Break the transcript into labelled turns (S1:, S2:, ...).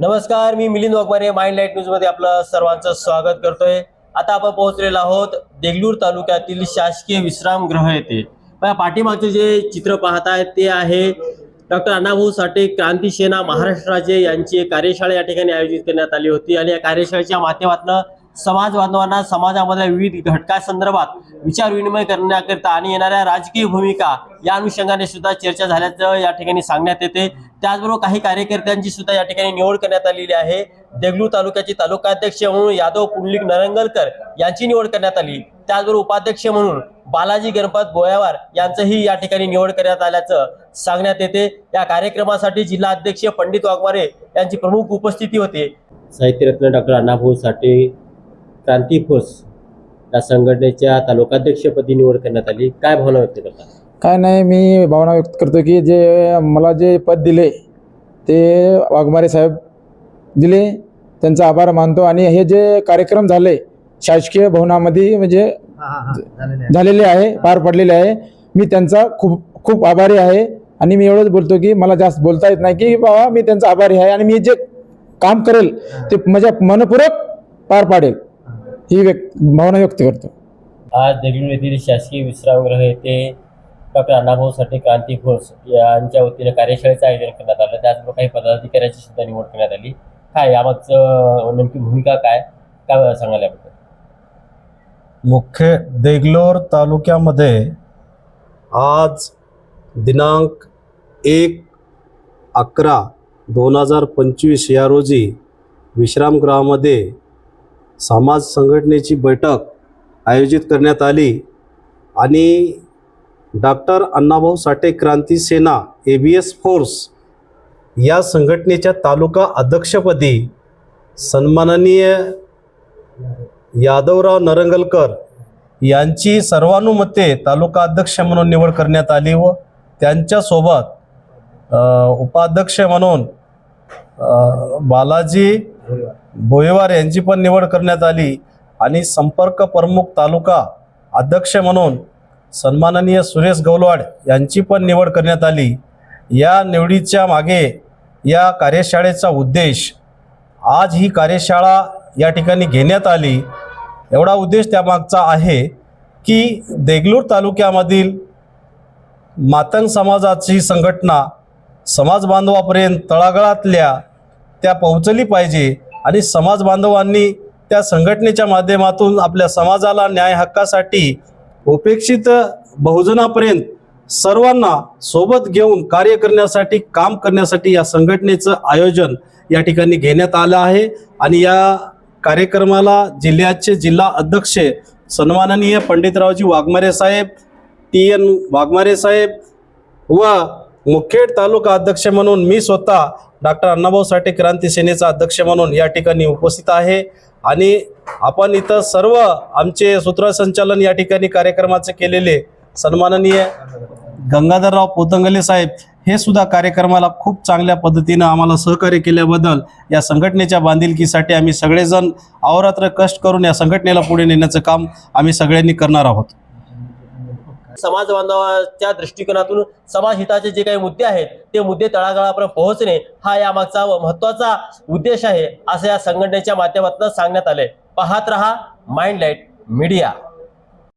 S1: नमस्कार मी Milind Waghmare mind light न्यूजमध्ये आपलं सर्वांचं स्वागत करतोय. आता आपण पोहोचलेलो आहोत देगलूर तालुक्यातील शासकीय विश्रामगृह येथे. पाठीमागचे जे चित्र पाहत आहेत ते आहे डॉक्टर अण्णाभाऊ साठे क्रांती सेना महाराष्ट्र राज्य यांची एक कार्यशाळा या ठिकाणी आयोजित करण्यात आली होती. आणि या कार्यशाळेच्या माध्यमातून समाज बांधवांना समाजामधल्या विविध घटकासंदर्भात विचार विनिमय करण्याकरिता आणि येणाऱ्या राजकीय भूमिका या अनुषंगाने सुद्धा चर्चा झाल्याचं या ठिकाणी सांगण्यात येते. त्याचबरोबर काही कार्यकर्त्यांची सुद्धा या ठिकाणी निवड करण्यात आलेली आहे. देगलूर तालुक्याचे तालुकाध्यक्ष म्हणून यादव पुंडलिक नरंगलकर यांची निवड करण्यात आली. त्याचबरोबर उपाध्यक्ष म्हणून बालाजी गणपत बोयावार यांचंही या ठिकाणी निवड करण्यात आल्याचं सांगण्यात येते. या कार्यक्रमासाठी जिल्हा अध्यक्ष पंडित वाघमारे यांची प्रमुख उपस्थिती होते. साहित्यरत्न डॉक्टर अण्णाभाऊ साठे क्रांती फोर्स या संघटनेच्या तालुकाध्यक्षपदी निवड करण्यात आली. काय भावना व्यक्त करतात
S2: काय नाही मी भावना व्यक्त करतो की जे मला जे पद दिले ते वाघमारे साहेब दिले त्यांचा आभार मानतो आणि हे जे कार्यक्रम झाले शासकीय भवनामध्ये म्हणजे झालेले आहे. पार पडलेले आहे. मी त्यांचा खूप खूप आभारी आहे आणि मी एवढंच बोलतो की मला जास्त बोलता येत नाही की बाबा मी त्यांचा आभारी आहे आणि मी जे काम करेल ते माझ्या मनपूर्वक पार पाडेल. ही व्यक्त भावना व्यक्त करतो.
S1: आज देगलूर येथील शासकीय विश्रामगृह येथे डॉक्टर अण्णाभाऊ साठे क्रांती फोर्स यांच्या वतीने कार्यशाळेचं आयोजन करण्यात आलं. त्याचबरोबर काही पदाधिकाऱ्यांची सुद्धा निवड करण्यात आली. काय यामागचं नेमकी भूमिका काय? काय सांगायला याबद्दल?
S3: मुख्य देगलोर तालुक्यामध्ये आज दिनांक एक अकरा दोन हजार पंचवीस या रोजी विश्रामगृहामध्ये समाज संघटनेची बैठक आयोजित करण्यात आली आणि doctor Annabhau Sathe Kranti Sena A B S force या संघटनेच्या तालुका अध्यक्षपदी सन्माननीय यादवराव नरंगलकर यांची सर्वानुमते तालुका अध्यक्ष म्हणून निवड करण्यात आली व त्यांच्यासोबत उपाध्यक्ष म्हणून बालाजी भोयवार यांची पण निवड करण्यात आली आणि संपर्क प्रमुख तालुका अध्यक्ष म्हणून सन्माननीय सुरेश गौलवाड यांची पण निवड करण्यात आली. या निवडीच्या मागे या कार्यशाळेचा उद्देश आज ही कार्यशाळा या ठिकाणी घेण्यात आली. एवढा उद्देश त्यामागचा आहे की देगलूर तालुक्यामधील मातंग समाजाची संघटना समाज बांधवापर्यंत तळागाळातल्या त्या पोहोचली पाहिजे. आणि समाज बांधवांनी त्या संघटनेच्या माध्यमातून आपल्या समाजाला न्याय हक्कासाठी उपेक्षित बहुजनापर्यंत सर्वांना सोबत घेऊन कार्य करण्यासाठी काम करण्यासाठी या संघटनेचं आयोजन या ठिकाणी घेण्यात आलं आहे. आणि या कार्यक्रमाला जिल्ह्याचे जिल्हा अध्यक्ष सन्माननीय पंडितरावजी वाघमारे साहेब टी एन वाघमारे साहेब व मुखेड तालुका अध्यक्ष म्हणून मी स्वतः डॉक्टर अण्णाभाऊ साठे क्रांती सेनेचा अध्यक्ष म्हणून या ठिकाणी उपस्थित आहे. आणि आपण इथं सर्व आमचे सूत्रसंचालन या ठिकाणी कार्यक्रमाचे केलेले सन्माननीय गंगाधरराव पोतंगले साहेब हे सुद्धा कार्यक्रमाला खूप चांगल्या पद्धतीनं आम्हाला सहकार्य केल्याबद्दल या संघटनेच्या बांधिलकीसाठी आम्ही सगळेजण अवरात्र कष्ट करून या संघटनेला पुढे नेण्याचं काम आम्ही सगळ्यांनी करणार आहोत.
S1: समाज बांधवाच्या दृष्टिकोनातून समाज हिताचे जे काही मुद्दे आहेत ते मुद्दे तळागाळापर्यंत पोहोचणे हा यामागचा महत्त्वाचा उद्देश आहे असं या संघटनेच्या माध्यमातून सांगण्यात आले पाहत रहा माइंड लाइट मीडिया